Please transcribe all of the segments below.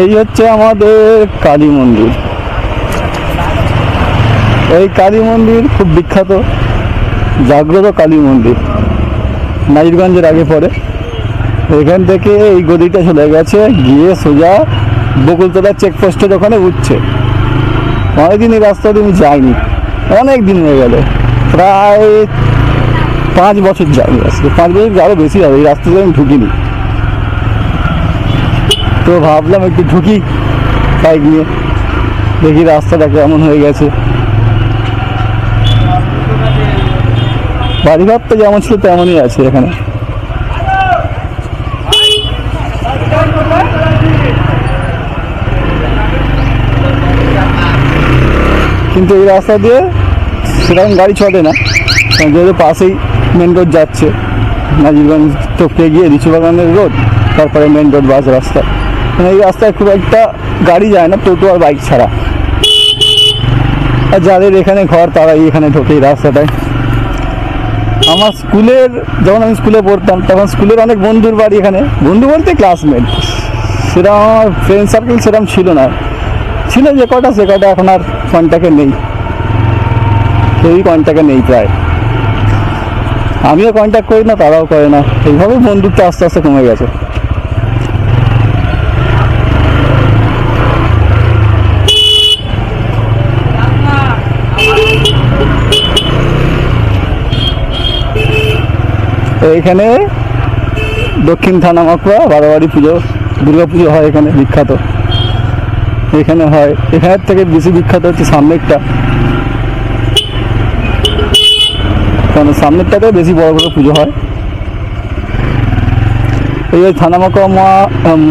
এই হচ্ছে আমাদের কালী মন্দির। এই কালী মন্দির খুব বিখ্যাত। জাগ্রত কালী মন্দির। নাজিরগঞ্জের আগে পরে এখান থেকে এই গদিটা চলে গেছে। গিয়ে সোজা বকুলতলা চেকপোস্টের ওখানে উঠছে। অনেকদিন এই রাস্তা আমি যাইনি। অনেক দিন হয়ে গেল। প্রায় পাঁচ বছর যাবে। পাঁচ বছর আরও বেশি হবে। এই রাস্তা দিয়ে আমি ঢুকিনি। তো ভাবলাম একটু ঢুকি বাইক নিয়ে। দেখি রাস্তাটা কেমন হয়ে গেছে। বাড়িঘর তো যেমন ছিল তেমনই আছে এখানে। কিন্তু এই রাস্তা দিয়ে সেরকম গাড়ি চলে না। যেহেতু পাশেই মেন রোড যাচ্ছে, নাজিরগঞ্জ টপকে গিয়ে লিচুবাগানের রোড তারপরে মেন রোড বাস রাস্তা। মানে এই রাস্তায় খুব একটা গাড়ি যায় না, টোটো আর বাইক ছাড়া। আর যাদের এখানে ঘর, তারাই এখানে ঢোকে এই রাস্তাটায়। আমার স্কুলের, যখন আমি স্কুলে পড়তাম, তখন স্কুলের অনেক বন্ধুর বাড়ি এখানে। বন্ধু বলতে ক্লাসমেট সেরকম আমার ফ্রেন্ড সার্কেল সেরকম ছিল না। ছিল যে কটা, সে কটা এখন আর কন্ট্যাক্টে নেই। কেউই কন্ট্যাক্টে নেই প্রায়। আমিও কন্ট্যাক্ট করি না, তারাও করে না। এইভাবে বন্ধুত্ব আস্তে আস্তে কমে গেছে। এইখানে দক্ষিণ থানা মাকুয়া বারোয়ারি পুজো, দুর্গা পুজো হয় এখানে বিখ্যাত। এখানে হয়, এখানের থেকে বেশি বিখ্যাত হচ্ছে সামনেরটা। কারণ সামনেরটাতে বেশি বড় বড় পুজো হয়। এই যে থানা মাকুয়া মা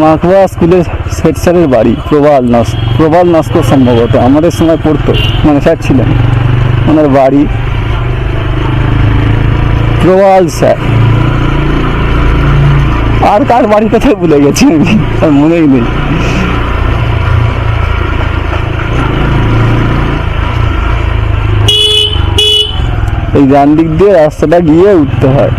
মাকুয়া স্কুলের হেড স্যারের বাড়ি, প্রবাল নাস, প্রবাল নাস্কর সম্ভবত, আমাদের সময় পড়তো মানে স্যার ছিলেন। ওনার বাড়ি প্রবাল স্যার। আর কার বাড়ি কোথায় ভুলে গেছি আমি, আর মনেই নেই। এই ডান দিক দিয়ে রাস্তাটা গিয়ে উঠতে হয়।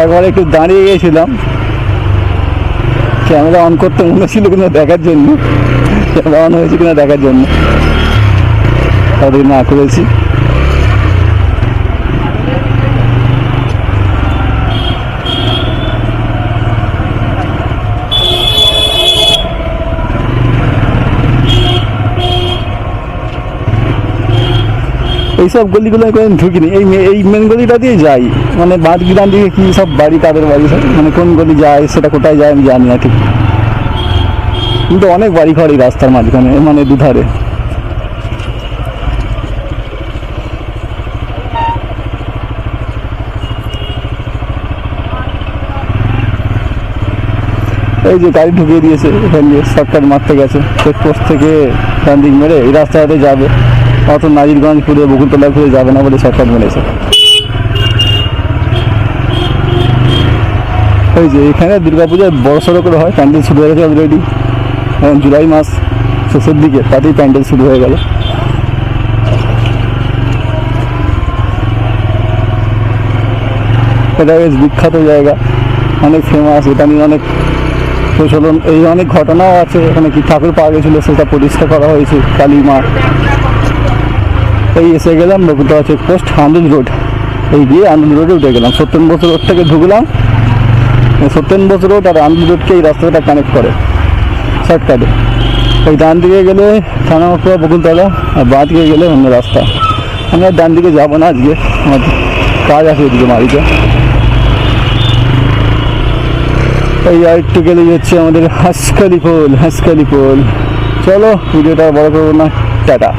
একবার একটু দাঁড়িয়ে গিয়েছিলাম ক্যামেরা অন করতে মনে ছিল কিনা দেখার জন্য। ক্যামেরা অন হয়েছে কিনা দেখার জন্য। তাদের না করেছি। এইসব গলিগুলো কোনোদিন ঢুকিনি। এই এই মেন গলিটা দিয়ে যাই। মানে বাদ গ্রাম দিকে কি সব বাড়ি, কাদের বাড়ি, সব মানে কোন গলি যায়, সেটা কোথায় যায় আমি জানি না ঠিক। কিন্তু অনেক বাড়ি ঘর এই রাস্তার মাঝখানে মানে দুধারে। এই যে গাড়ি ঢুকিয়ে দিয়েছে, এখান দিয়ে শর্টকাট মারতে গেছে চেকপোস্ট থেকে ডান দিক মেরে এই রাস্তাতে যাবে। অত নাজিরগঞ্জ ঘুরে বকুলতলা ঘুরে যাবে না বলে শর্টকাট মেরেছে ওই যে এখানে দুর্গাপূজায় বড় সড়ো করে হয়, প্যান্ডেল শুরু হয়ে গেছে অলরেডি এখন জুলাই মাস, শেষের দিকে তাতেই প্যান্ডেল শুরু হয়ে গেল। এটা বেশ বিখ্যাত জায়গা। অনেক ফেমাস এটা নিয়ে অনেক প্রচলন। এই অনেক ঘটনাও আছে, এখানে কি ঠাকুর পাওয়া গেছিল সেটা প্রতিষ্ঠা করা হয়েছে কালী মা এই এসে গেলাম বকুলতলা চেকপোস্ট আন্দুল রোড এই গিয়ে আন্দুল রোডে উঠে গেলাম। সত্যেন বস রোড থেকে ঢুকলাম। সত্যেন বস রোড আর আন্দুল রোডকে এই রাস্তাটা কানেক্ট করে শর্টকাটে ওই ডান দিকে গেলে থানামাকুয়া বকুলতলা, আর বাঁ দিকে গেলে অন্য রাস্তা। আমি আর ডান দিকে যাব না আজকে। আমার কাজ আছে এদিকে বাড়িতে। এই আর একটু গেলেই হচ্ছে আমাদের হাঁসখালি পোল হাঁসখালি পোল চলো, ভিডিওটা বড় করব না। টাটা।